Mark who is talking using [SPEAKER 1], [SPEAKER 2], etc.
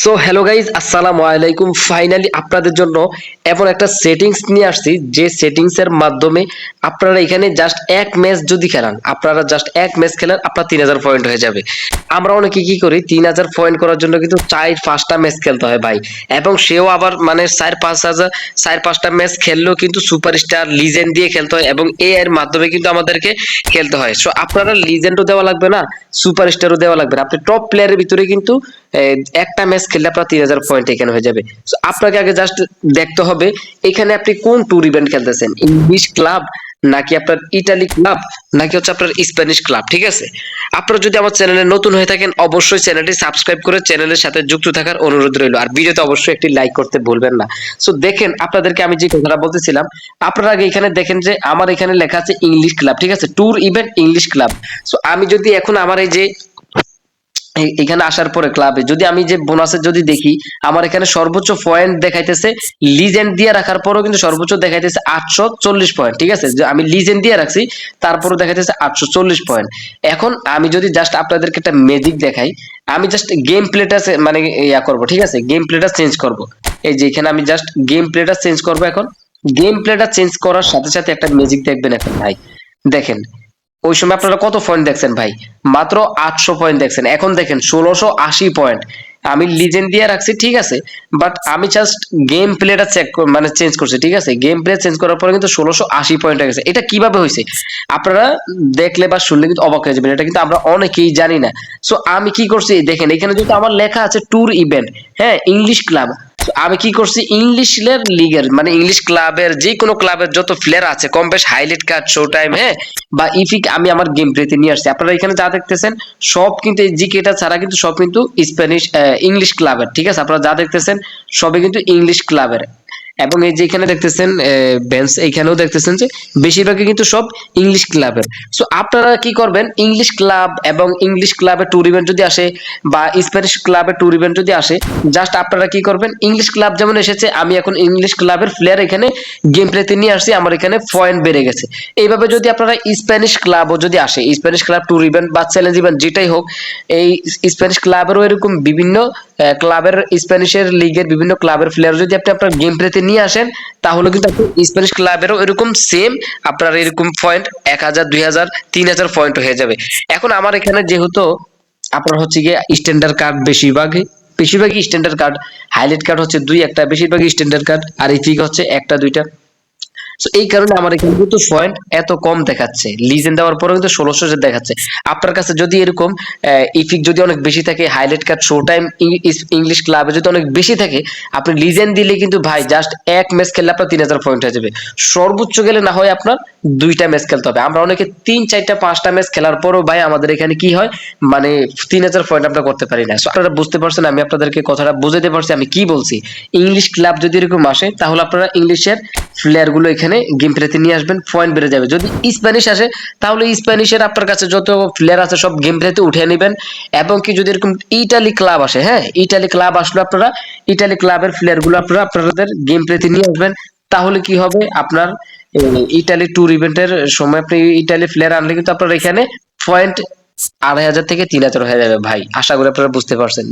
[SPEAKER 1] So hello guys আসসালামু আলাইকুম finally আপনাদের জন্য এমন একটা সেটিংস নিয়ে আসছি, যে সেটিংস এর মাধ্যমে আপনারা এখানে জাস্ট এক ম্যাচ যদি খেলান, আপনারা জাস্ট এক ম্যাচ খেলেন, আপনার তিন হাজার পয়েন্ট হয়ে যাবে। আমরা অনেকে কি করি, তিন হাজার পয়েন্ট করার জন্য কিন্তু চার পাঁচটা ম্যাচ খেলতে হয় ভাই। এবং সেও আবার মানে চার পাঁচ হাজার, চার পাঁচটা ম্যাচ খেললেও কিন্তু সুপারস্টার লিজেন্ড দিয়ে খেলতে হয় এবং এ এর মাধ্যমে কিন্তু আমাদেরকে খেলতে হয়। সো আপনারা লিজেন্ডও দেওয়া লাগবে না সুপারস্টারও দেওয়া লাগবে না। আপনি টপ প্লেয়ারের ভিতরে কিন্তু একটা ম্যাচ খেললে আপনার তিন হাজার পয়েন্ট এখানে হয়ে যাবে। আপনাকে আগে জাস্ট দেখতে হবে, এখানে আপনি কোন ট্যুর ইভেন্ট খেলতেছেন? ইংলিশ ক্লাব নাকি আপনার ইটালি ক্লাব, নাকি হচ্ছে আপনার স্প্যানিশ ক্লাব, ঠিক আছে? আপনারা যদি আমার চ্যানেলে নতুন হয়ে থাকেন, অবশ্যই চ্যানেলটি সাবস্ক্রাইব করে চ্যানেলের সাথে যুক্ত থাকার অনুরোধ রইল। আর ভিডিওতে অবশ্যই একটি লাইক করতে ভুলবেন না। সো দেখেন, আপনাদেরকে আমি যে কথাটা বলতেছিলাম, আপনারা আগে এখানে দেখেন যে আমার এখানে লেখা আছে ইংলিশ ক্লাব ঠিক আছে? Tour event English club so আমি যদি এখন আমার এই যে এখানে আসার পরে ক্লাবে যদি আমি যে বোনাসে যদি দেখি, আমার এখানে সর্বোচ্চ পয়েন্ট দেখাইতেছে লিজেন্ড দিয়ে রাখার পরেও কিন্তু সর্বোচ্চ দেখাইতেছে আটশো চল্লিশ পয়েন্ট ঠিক আছে? যে আমি লিজেন্ড দিয়ে রাখছি, তারপরেও দেখাইতেছে আটশো চল্লিশ পয়েন্ট এখন আমি যদি জাস্ট আপনাদেরকে একটা ম্যাজিক দেখাই, আমি জাস্ট গেম প্লেটা মানে ইয়া করব, ঠিক আছে? গেম প্লেটা চেঞ্জ করব। এই যে এখানে আমি জাস্ট গেম প্লেটা চেঞ্জ করব এখন। গেম প্লেটা চেঞ্জ করার সাথে সাথে একটা ম্যাজিক দেখবেন এখন ভাই। দেখেন ওই সময় আপনারা কত পয়েন্ট দেখছেন ভাই? মাত্র আটশো পয়েন্ট দেখছেন। এখন দেখেন, ষোলোশো আশি পয়েন্ট আমি লিজেন্ড দিয়ে রাখছি, ঠিক আছে? বাট আমি জাস্ট গেম প্লেটা চেক মানে চেঞ্জ করছি, ঠিক আছে? গেম প্লে চেঞ্জ করার পরে কিন্তু ষোলোশো আশি পয়েন্ট হয়ে গেছে। এটা কীভাবে হয়েছে? আপনারা দেখলে বা শুনলে কিন্তু অবাক হয়ে যাবেন। এটা কিন্তু আমরা অনেকেই জানি না। সো আমি কি করছি? দেখেন, এখানে যেহেতু আমার লেখা আছে ট্যুর ইভেন্ট হ্যাঁ ইংলিশ ক্লাব আমি কি করছি? ইংলিশ লিগের মানে ইংলিশ ক্লাবের যে কোনো ক্লাবের যত প্লেয়ার আছে, কম বেশ হাইলাইট কার্ড শো টাইম হ্যাঁ? বা ইফিক আমি আমার গেম প্লেতে নিয়ে আসছি। আপনারা এখানে যা দেখতেছেন, সব কিন্তু এই জিকেটা ছাড়া কিন্তু সব কিন্তু স্প্যানিশ ইংলিশ ক্লাবের ঠিক আছে? আপনারা যা দেখতেছেন, সবই কিন্তু ইংলিশ ক্লাবের এবং এই যে এখানে দেখতেছেন বেঞ্চ এইখানেও দেখতেছেন যে বেশিরভাগই কিন্তু সব ইংলিশ ক্লাবের সো আপনারা কি করবেন? ইংলিশ ক্লাব এবং ইংলিশ ক্লাবের ট্যুর ইভেন্ট যদি আসে বা স্প্যানিশ ক্লাবের ট্যুর ইভেন্ট যদি আসে জাস্ট আপনারা কি করবেন? ইংলিশ ক্লাব যেমন এসেছে, আমি এখন ইংলিশ ক্লাবের প্লেয়ার এখানে গেম প্লেতে নিয়ে আসছি, আমার এখানে পয়েন্ট বেড়ে গেছে। এইভাবে যদি আপনারা স্প্যানিশ ক্লাবও যদি আসে স্প্যানিশ ক্লাব ট্যুর ইভেন্ট বা চ্যালেঞ্জ ইভেন্ট যেটাই হোক, এই স্প্যানিশ ক্লাবেরও এরকম বিভিন্ন ক্লাবের স্প্যানিশের লিগের বিভিন্ন ক্লাবের প্লেয়ার যদি আপনি আপনার গেম প্লেতে নিয়ে আসেন, তাহলে কিন্তু আপনি স্প্যানিশ ক্লাবেরও এরকম সেম আপনার এরকম পয়েন্ট এক হাজার, দুই হাজার, তিন হাজার পয়েন্ট হয়ে যাবে। এখন আমার এখানে যেহেতু আপনার হচ্ছে গিয়ে স্ট্যান্ডার্ড কার্ড বেশিরভাগই বেশিরভাগই স্ট্যান্ডার্ড কার্ড হাইলাইট কার্ড হচ্ছে দুই, একটা বেশিরভাগই স্ট্যান্ডার্ড কার্ড আর এই ইফিক হচ্ছে একটা, দুইটা। তো এই কারণে আমার এখানে কিন্তু পয়েন্ট এত কম দেখাচ্ছে। লিজেন্ড দেওয়ার পরেও কিন্তু ষোলোশো দেখাচ্ছে। আপনার কাছে যদি এরকম ইফিক যদি অনেক বেশি থাকে highlight card show time English ক্লাবে যদি অনেক বেশি থাকে, আপনি লিজেন্ড দিলে কিন্তু ভাই জাস্ট এক ম্যাচ খেললে আপনার তিন হাজার পয়েন্ট হয়ে যাবে। সর্বোচ্চ গেলে না হয় আপনার দুইটা ম্যাচ খেলতে হবে। আমরা অনেকে তিন, চারটা, পাঁচটা ম্যাচ খেলার পরও ভাই আমাদের এখানে কি হয় মানে তিন হাজার পয়েন্ট আমরা করতে পারি না। আপনারা বুঝতে পারছেন, আমি আপনাদেরকে কথাটা বুঝাতে পারছি, আমি কি বলছি? ইংলিশ ক্লাব যদি এরকম আসে, তাহলে আপনারা ইংলিশের প্লেয়ারগুলো এখানে গেম প্লেতে নিয়ে আসবেন পয়েন্ট বেড়ে যাবে। যদি স্প্যানিশ আসে, তাহলে স্প্যানিশের আপনার কাছে যত প্লেয়ার আছে সব গেম প্লেতে উঠে নেবেন। এবং কি যদি এরকম ইটালি ক্লাব আসে হ্যাঁ ইটালি ক্লাব আসলে আপনারা ইটালি ক্লাবের প্লেয়ারগুলো আপনারা আপনাদের গেম প্লেতে নিয়ে আসবেন। তাহলে কি হবে? আপনার ইটালি ট্যুর ইভেন্টের সময় আপনি ইটালি প্লেয়ার আনলে কিন্তু আপনার এখানে পয়েন্ট আড়াই হাজার থেকে তিন হাজার হয়ে যাবে ভাই। আশা করি আপনারা বুঝতে পারছেন।